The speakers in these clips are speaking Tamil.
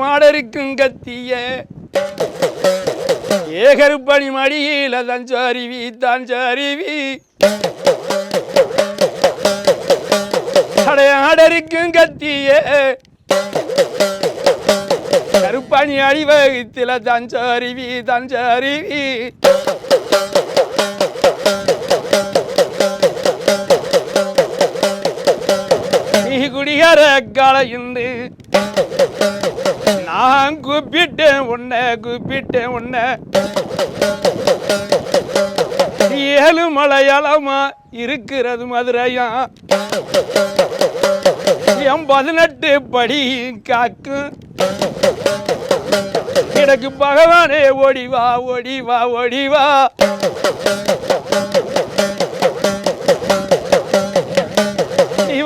மாடருக்கும் கத்திய. ஏகருப்பணி மடியில தஞ்சாரிவி தஞ்சாரிவி அடையாடருக்கும் கத்திய. கருப்பணி அடிவகத்தில தஞ்சாரிவி தஞ்சாரிவி நீ குடிகார காலையுண்டு நான் கூப்பிட்டேன் உன்னை கூப்பிட்டேன் உன்னை. ஏழு மலையாளமா இருக்கிறது மதுரையா? என் பதினெட்டு படி காக்கும் எனக்கு பகவானே ஓடிவா வா ஓடிவா வா வா.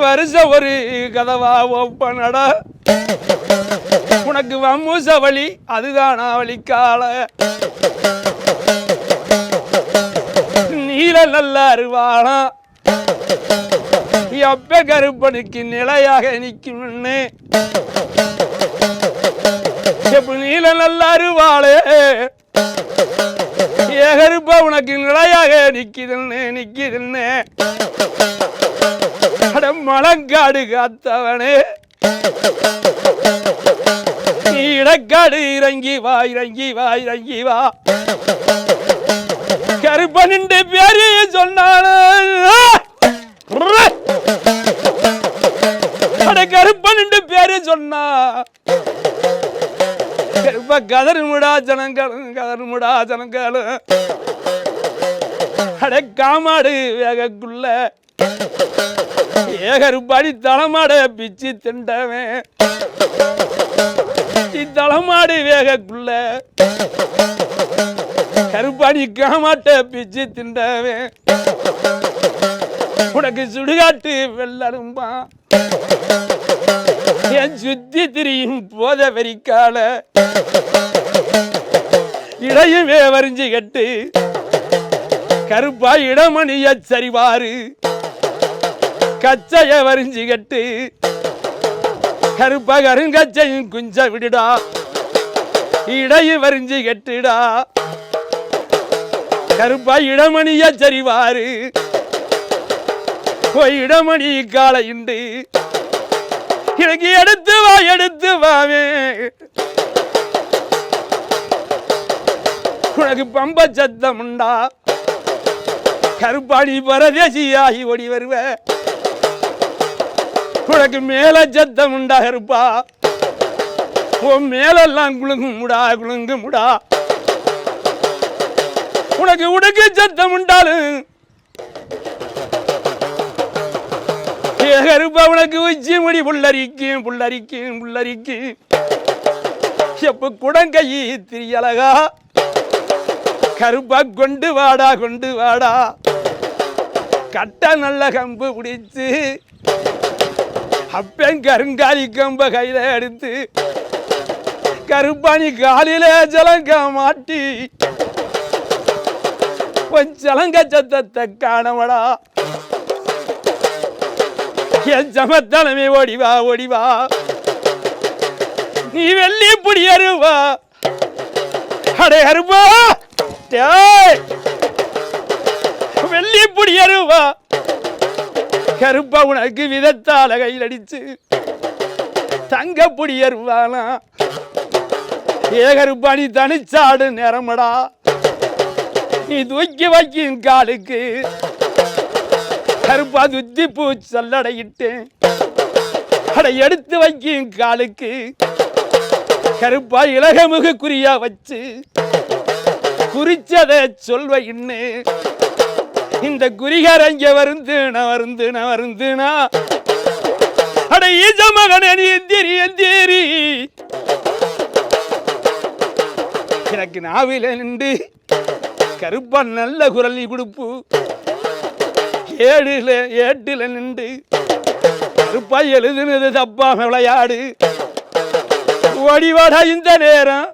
வருஷம் ஒரு கதவா ஒப்பனடா உனக்கு வம்முச வழி அதுதானா வழிக்கால நீல நல்ல அருவானா எப்ப கருப்பனுக்கு நிலையாக நிற்கும்னு எப்ப நீல நல்ல அருவாளே. ஏகருப்ப உனக்கு நிலையாக நிற்கிதுன்னு நிற்கிதுன்னு அட மலங்காடு காத்தவனே. நீ இறங்கி வா இறங்கி வா இறங்கி வா. கருப்பனிண்டு பேரு சொன்னான அட கருப்பனிண்டு பேரு சொன்னா. கருப்ப கதறுமுடா ஜனங்களும் கதறுமுடா ஜனங்களும் அட காமாடு வேகக்குள்ள. ஏகருப்பாடி தலைமாட பிச்சு திண்டவன் தலைமாடு வேகக்குள்ள. கருப்பாடி காமாட்ட பிச்சு திண்டவே உனக்கு சுடுகாட்டு வெள்ளரும்பா. என் சுத்தி திரியும் போத வெறிக்கால. இடையுமே வரிஞ்சு கட்டு. கருப்பா இடமணிய சரிவாரு கச்சைய வரிஞ்சு கட்டு. கருப்பா கருங்கச்சையும் குஞ்ச விடுடா. இடையும் வரிஞ்சு கெட்டுடா. கருப்பா இடமணிய சரிவாரு போய் இடமணி காலையுண்டு எனக்கு எடுத்து வா எடுத்து வாவே. உனக்கு பம்ப சத்தம் உண்டா? கருப்பாணி பரதேசியாகி ஓடி வருவ. உனக்கு மேல சத்தம் உண்டா கருப்பா? உன் மேலெல்லாம் குலுங்கு முடா குலுங்கு முடா. உனக்கு உடுக்கு சத்தம் உண்டாலும். கருப்பா உனக்கு உச்சி முடி புள்ளரிக்கும் புள்ளரிக்கும் புள்ளரிக்கும் எப்ப குடங்கை திரியலகா கருப்பா கொண்டு வாடா கொண்டு வாடா. கட்ட நல்ல கம்பு பிடிச்சு. அப்பன் கருங்காலி கம்ப கையில எடுத்து கருப்பாணி காலில ஜலங்க மாட்டி கொஞ்சலங்க சத்தத்தை காணவடா. என் சமத்தனமே ஓடிவா ஓடிவா. நீ வெள்ளி புடியருவா அடே அருவா. வெள்ளி புடி அருவா. கருப்பா உனக்கு விதத்தால கையில் அடிச்சு தங்க ஏ கருப்பா நீ தனிச்சாடு நேரமடா. நீ தூக்கி வைக்கின் காலுக்கு. கருப்பா துத்தி பூ சல்லடையிட்டு அட எடுத்து வைக்கின் காலுக்கு. கருப்பா இலகமுக குறியா வச்சு குறிச்சதை சொல்வ இன்னு. இந்த குறிகாரங்க வருந்துனா வருந்துனா வருந்துனா அட ஈஜ மகனே எந்திரி எந்திரி. எனக்கு நாவில நின்று கருப்பா நல்ல குரல் நீ கொடுப்பு. ஏடுல ஏட்டுல நின்று கருப்பா எழுதுனது தப்பாம விளையாடு. ஓடிவாடா இந்த நேரம்.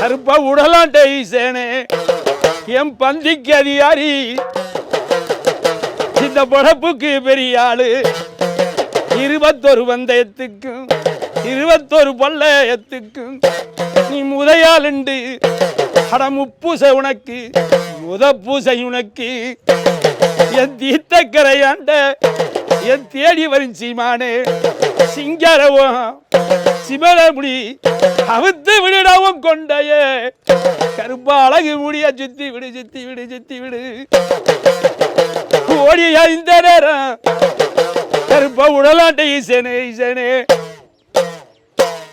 கருப்பா உடலாண்டை சேனே என் பந்திக்கு அதிகாரி. இந்த பொழப்புக்கு பெரிய ஆளு இருபத்தொரு வந்தயத்துக்கும் இருபத்தொரு பல்லயத்துக்கும் நீ முதையாளுண்டு அட முப்பூசை உனக்கு முத பூசை உனக்கு. என் தீர்த்தக்கரையாண்ட என் தேடி வரும் சீமானே சிங்காரவம் சிமலமுடி அவுத்து விடுடவும் கொண்டையே. கருப்பா அழகு முடிய சுத்தி விடு சுத்தி விடு சுத்தி விடு. ஓடிய இந்த நேரம் கருப்ப உடலாட்டை இசனே இசனே.